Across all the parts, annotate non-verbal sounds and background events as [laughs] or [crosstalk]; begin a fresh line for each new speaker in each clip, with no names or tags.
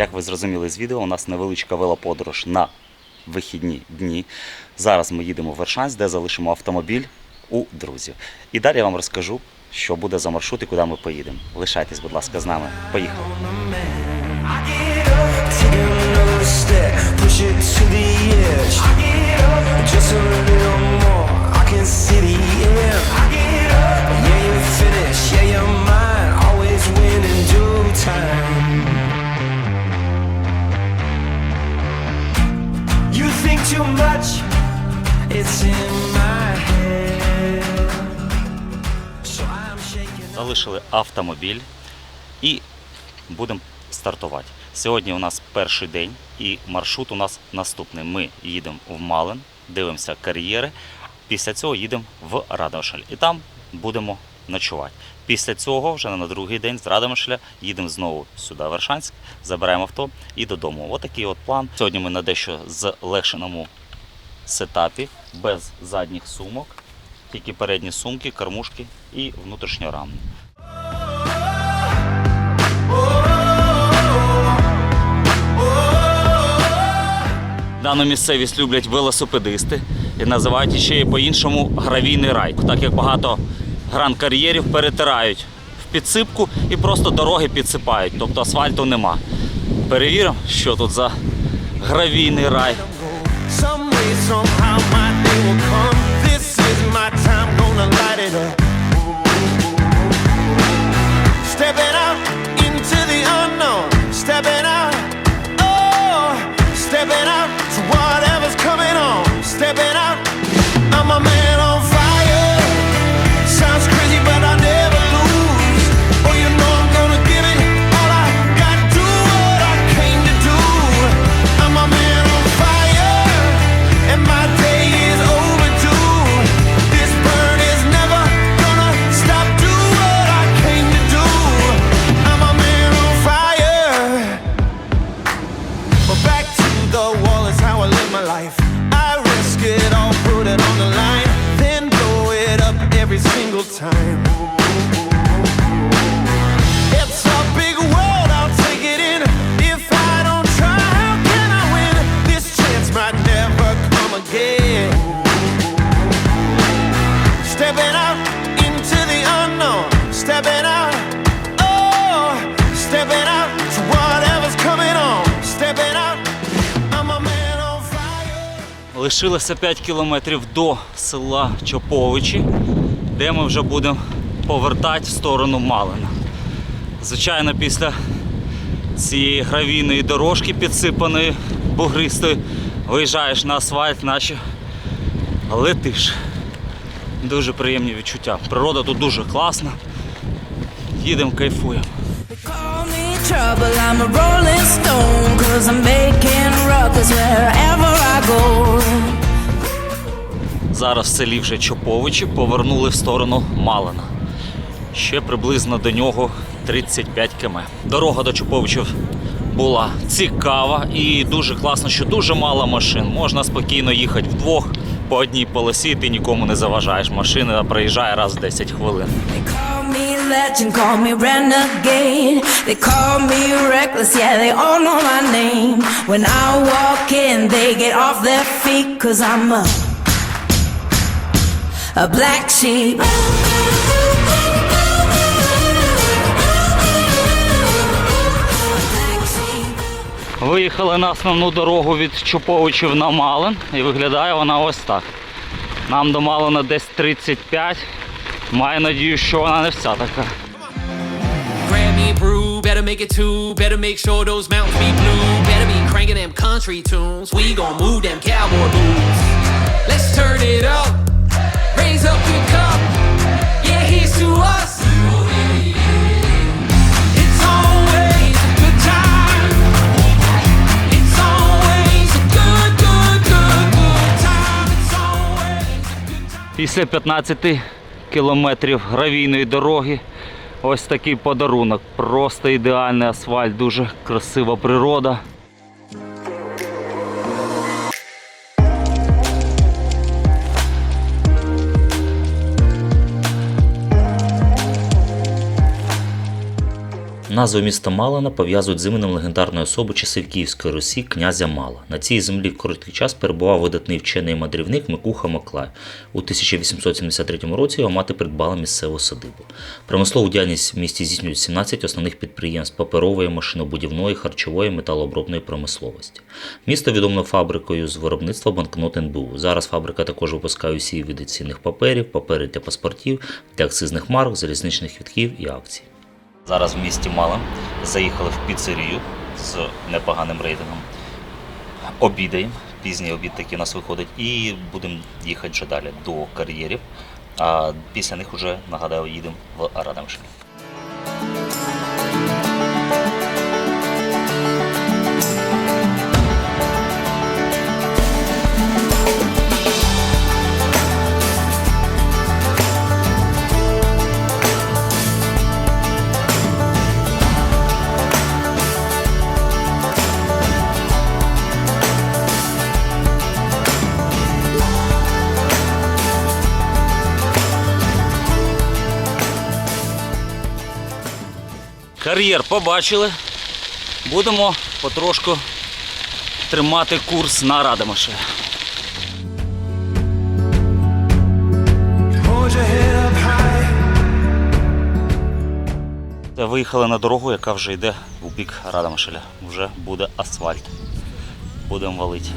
Як ви зрозуміли з відео, у нас невеличка велоподорож на вихідні дні. Зараз ми їдемо в Вершанськ, де залишимо автомобіль у друзів. І далі я вам розкажу, що буде за маршрут і куди ми поїдемо. Лишайтесь, будь ласка, з нами. Поїхали.
Push it to.
Автомобіль і будемо стартувати. Сьогодні у нас перший день і маршрут у нас наступний. Ми їдемо в Малин, дивимося кар'єри. Після цього їдемо в Радомишль і там будемо ночувати. Після цього, вже на другий день з Радомишля їдемо знову сюди, в Вершанськ, забираємо авто і додому. Отакий от план. Сьогодні ми на дещо злегшеному сетапі, без задніх сумок, тільки передні сумки, кормушки і внутрішньорамні. Дану місцевість люблять велосипедисти і називають ще по-іншому гравійний рай, так як багато гран-кар'єрів перетирають в підсипку і просто дороги підсипають, тобто асфальту нема. Перевіримо, що тут за гравійний рай.
Time. It's a big world, I'll take it in. If I don't try, how can I win? This chance might never come again. Stepping out into the unknown, stepping out, oh, stepping out to whatever's coming on, stepping out. I'm a man on fire.
Лишилося 5 кілометрів до села Чоповичі, де ми вже будемо повертати в сторону Малина. Звичайно, після цієї гравійної дорожки підсипаної бугристої, виїжджаєш на асфальт, наче летиш. Дуже приємні відчуття. Природа тут дуже класна. Їдемо, кайфуємо.
Trouble, I'm a rolling stone, cause I'm making ruckus wherever I go.
Зараз в селі вже Чоповичі повернули в сторону Малина. Ще приблизно до нього 35 км. Дорога до Чоповичів була цікава і дуже класно, що дуже мало машин. Можна спокійно їхати вдвох по одній полосі, ти нікому не заважаєш. Машина проїжджає раз в 10 хвилин.
Legend, call me renegade. They call me reckless, yeah, they all know my name. When I walk in, they get off their feet, cause I'm a, a black sheep.
Виїхали на основну дорогу від Чоповичів на Малин і виглядає вона ось так. Нам до Малина десь 35. Маю надію, що вона не вся така.
Better make it two. Better make sure those mountains be blue. Better be cranking them country tunes. We gon' move them cowboy boots. Let's turn it up.
Після 15 кілометрів гравійної дороги ось такий подарунок. Просто ідеальний асфальт, дуже красива природа. Назву міста Малина пов'язують з іменем легендарної особи часів Київської Русі князя Мала. На цій землі в короткий час перебував видатний вчений мандрівник Микуха Маклай. У 1873 році його мати придбала місцеву садибу. Промислову діяльність в місті здійснюють 17 основних підприємств паперової, машинобудівної, харчової, металообробної промисловості. Місто відомо фабрикою з виробництва банкнот НБУ. Зараз фабрика також випускає усі види цінних паперів, папери для паспортів, для акцизних марок, залізничних квітків і акцій. Зараз в місті Мала заїхали в піцерію з непоганим рейтингом. Обідаємо, пізній обід такий у нас виходить, і будемо їхати вже далі до кар'єрів. А після них вже нагадаю, їдемо в Радамшлі. Кар'єр побачили. Будемо потрошку тримати курс на
high.
Виїхали на дорогу, яка вже йде у бік Радамишеля. Вже буде асфальт. Будемо валити.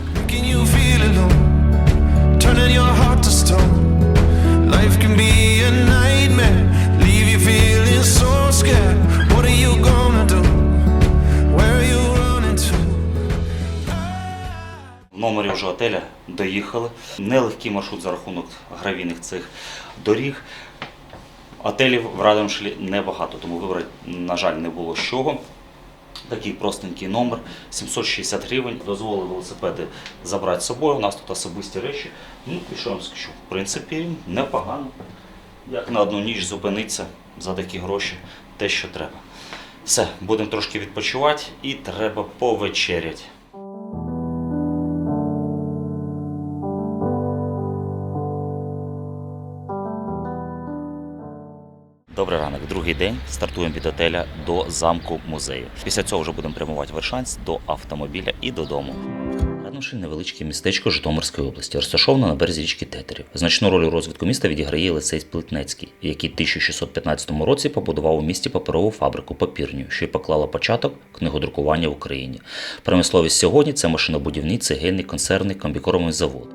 Life can be a nightmare. Leave you feeling so scared.
Номері вже отеля доїхали. Нелегкий маршрут за рахунок гравійних цих доріг. Отелів в Радомшлі небагато, тому вибрати, на жаль, не було з чого. Такий простенький номер, 760 гривень. Дозволили велосипеди забрати з собою. У нас тут особисті речі. Ну і що вам скажу? В принципі, непогано. Як на одну ніч зупинитися за такі гроші, те, що треба. Все, будемо трошки відпочивати і треба повечеряти. Добрий ранок, другий день. Стартуємо від отеля до замку музею. Після цього вже будемо прямувати в Вершанськ до автомобіля і додому. Радомишль – невеличке містечко Житомирської області, розташоване на березі річки Тетерів. Значну роль у розвитку міста відіграє Лисей Сплетнецький, який в 1615 році побудував у місті паперову фабрику папірню, що й поклала початок книгодрукування в Україні. Промисловість сьогодні це машинобудівний, цегельний, консервний, комбікормовий завод.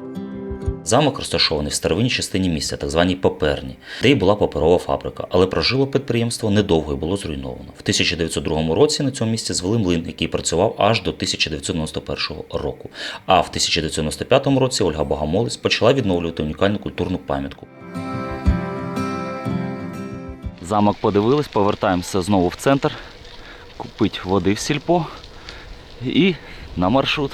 Замок розташований в старовинній частині міста, так званій Поперні, де й була паперова фабрика, але прожило підприємство недовго і було зруйновано. В 1902 році на цьому місці звели млин, який працював аж до 1991 року. А в 1995 році Ольга Богомолець почала відновлювати унікальну культурну пам'ятку. Замок подивились, повертаємося знову в центр, купити води в сільпо і на маршрут.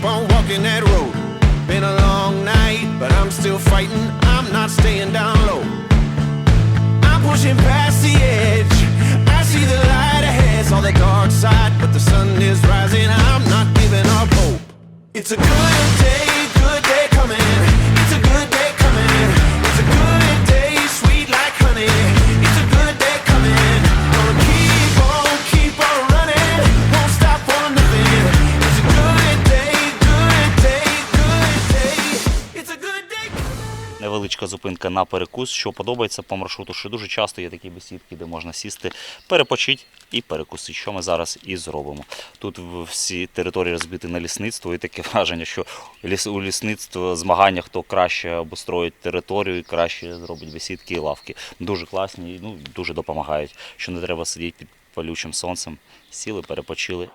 Keep on walking that road. Been a long night, but I'm still fighting. I'm not staying down low. I'm pushing past the edge. I see the light ahead, on the dark side, but the sun is rising. I'm not giving up hope. It's a good day,
невеличка зупинка на перекус, що подобається по маршруту, що дуже часто є такі бесідки, де можна сісти, перепочити і перекусити, що ми зараз і зробимо. Тут всі території розбиті на лісництво, і таке враження, що у лісництво змагання, хто краще обустроїть територію і краще зробить бесідки і лавки. Дуже класні ну, дуже допомагають, що не треба сидіти під палючим сонцем. Сіли, перепочили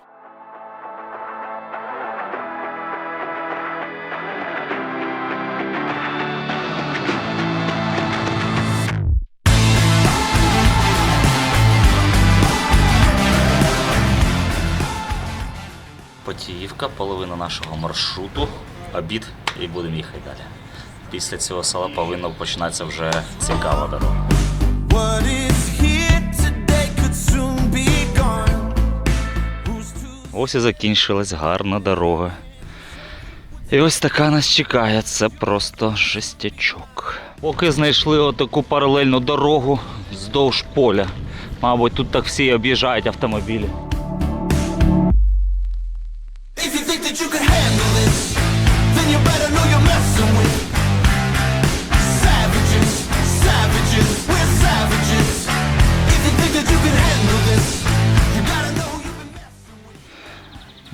Потіївка, половина нашого маршруту, обід і будемо їхати далі. Після цього села повинна починатися вже цікава дорога. Ось і закінчилась гарна дорога. І ось така нас чекає, це просто жестячок. Поки знайшли отаку паралельну дорогу вздовж поля. Мабуть, тут так всі об'їжджають автомобілі.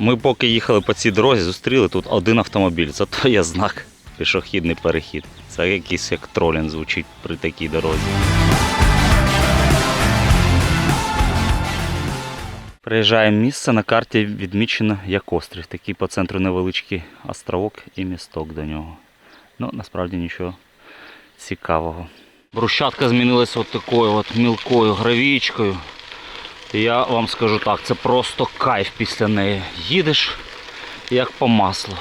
Ми поки їхали по цій дорозі, зустріли тут один автомобіль. Зато є знак пішохідний перехід. Це якийсь як тролінг звучить при такій дорозі. Приїжджаємо місце на карті відмічено як острів. Такий по центру невеличкий островок і місток до нього. Ну, насправді нічого цікавого. Брусчатка змінилася от такою от мілкою гравійкою. Я вам скажу так, це просто кайф після неї. Їдеш як по маслу.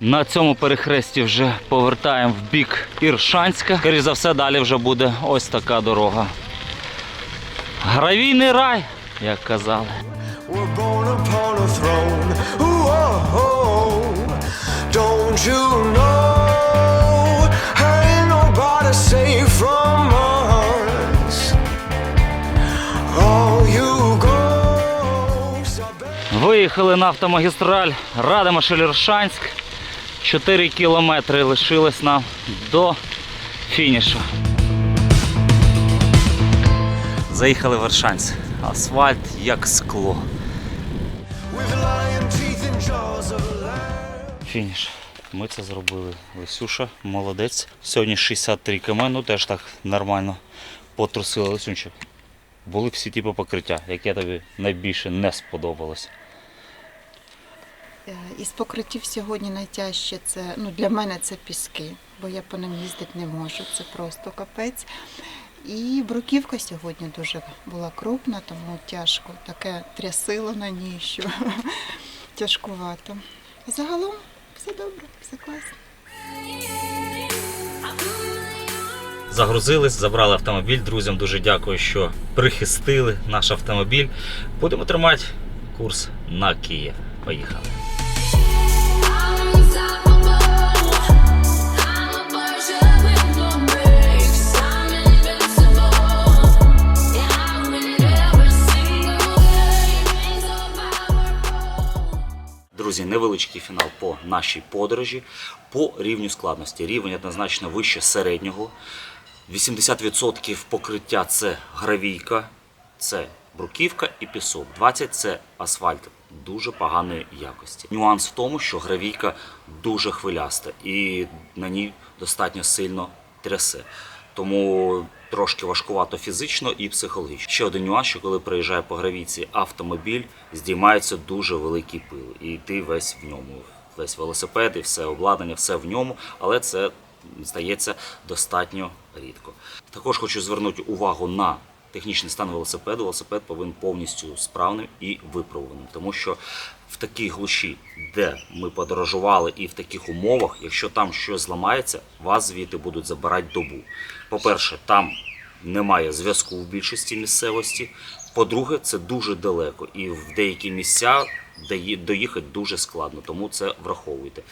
На цьому перехресті вже повертаємо в бік Іршанська. Скоріше за все, далі вже буде ось така дорога. Гравійний рай, як казали. Виїхали на автомагістраль Радомишль-Іршанськ. 4 кілометри лишилось нам до фінішу. Заїхали в Іршанськ. Асфальт як скло. Фініш. Ми це зробили. Лисюша, молодець. Сьогодні 63 км, ну теж так нормально потрусили. Лисюнчик. Були всі типи покриття, яке тобі найбільше не сподобалось.
Е, Із покриттів сьогодні найтяжче це ну для мене це піски, бо я по ним їздити не можу. Це просто капець. І бруківка сьогодні дуже була крупна, тому тяжко. Таке трясило на ній, що [laughs] тяжкувато. Загалом все добре, все класно.
Загрузились, забрали автомобіль. Друзям дуже дякую, що прихистили наш автомобіль. Будемо тримати курс на Київ. Поїхали. Друзі, невеличкий фінал по нашій подорожі. По рівню складності. Рівень однозначно вище середнього. 80% покриття це гравійка, це бруківка і пісок. 20% це асфальт дуже поганої якості. Нюанс в тому, що гравійка дуже хвиляста і на ній достатньо сильно трясе. Тому трошки важкувато фізично і психологічно. Ще один нюанс, що коли приїжджає по гравійці автомобіль, здіймається дуже великий пил, і ти весь в ньому. Весь велосипед і все обладнання, все в ньому, але це стається достатньо рідко. Також хочу звернути увагу на технічний стан велосипеду. Велосипед повинен повністю справним і виправленим, тому що в такій глуші, де ми подорожували, і в таких умовах, якщо там щось зламається, вас звідти будуть забирати добу. По-перше, там немає зв'язку в більшості місцевості. По-друге, це дуже далеко, і в деякі місця доїхати дуже складно, тому це враховуйте.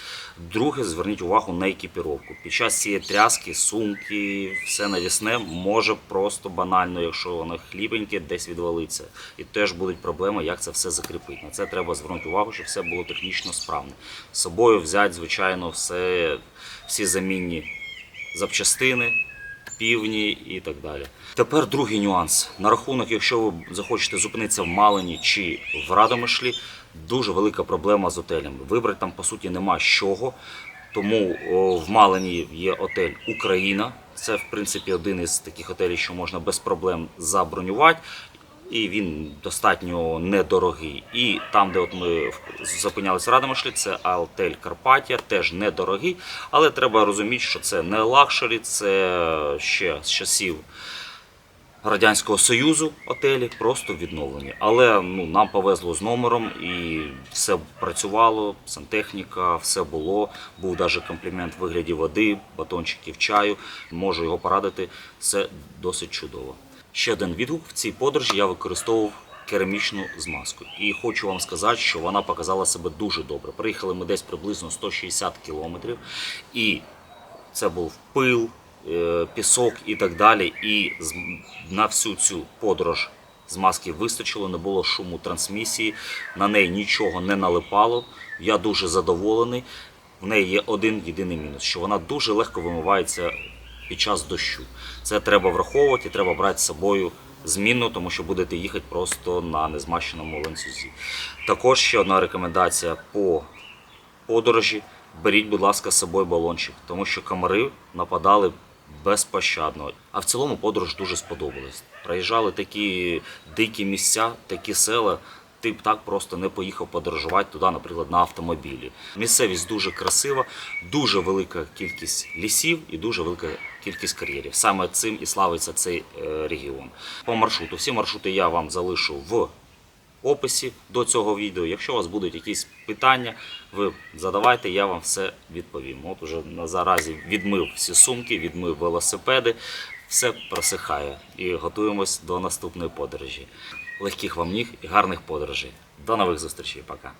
Друге, зверніть увагу на екіпіровку. Під час цієї тряски, сумки, все навісне може просто банально, якщо воно хлібеньке, десь відвалиться. І теж будуть проблеми, як це все закріпити. На це треба звернути увагу, щоб все було технічно справне. З собою взяти, звичайно, все, всі замінні запчастини півні і так далі. Тепер другий нюанс. На рахунок, якщо ви захочете зупинитися в Малині чи в Радомишлі, дуже велика проблема з отелями. Вибрати там, по суті, нема чого. Тому о, в Малині є отель Україна. Це, в принципі, один із таких отелів, що можна без проблем забронювати. І він достатньо недорогий. І там, де от ми зупинялися Радомишлі, це отель Карпатія, теж недорогий. Але треба розуміти, що це не лакшері, це ще з часів Радянського Союзу отелі, просто відновлені. Але ну, нам повезло з номером і все працювало, сантехніка, все було. Був навіть комплімент в вигляді води, батончиків чаю. Можу його порадити. Це досить чудово. Ще один відгук в цій подорожі я використовував керамічну змазку. І хочу вам сказати, що вона показала себе дуже добре. Приїхали ми десь приблизно 160 кілометрів, і це був пил, е, пісок і так далі. І на всю цю подорож змазки вистачило, не було шуму трансмісії, на неї нічого не налипало. Я дуже задоволений. В неї є один єдиний мінус, що вона дуже легко вимивається під час дощу. Це треба враховувати, треба брати з собою змінну, тому що будете їхати просто на незмащеному ланцюзі. Також ще одна рекомендація по подорожі. Беріть, будь ласка, з собою балончик, тому що комари нападали безпощадно. А в цілому подорож дуже сподобалась. Проїжджали такі дикі місця, такі села. Ти б так просто не поїхав подорожувати туди, наприклад, на автомобілі. Місцевість дуже красива, дуже велика кількість лісів і дуже велика кількість кар'єрів. Саме цим і славиться цей е, регіон. По маршруту. Всі маршрути я вам залишу в описі до цього відео. Якщо у вас будуть якісь питання, ви задавайте, я вам все відповім. От уже на заразі відмив всі сумки, відмив велосипеди, все просихає і готуємось до наступної подорожі. Легких вам ніг і гарних подорожей. До нових зустрічей. Пока.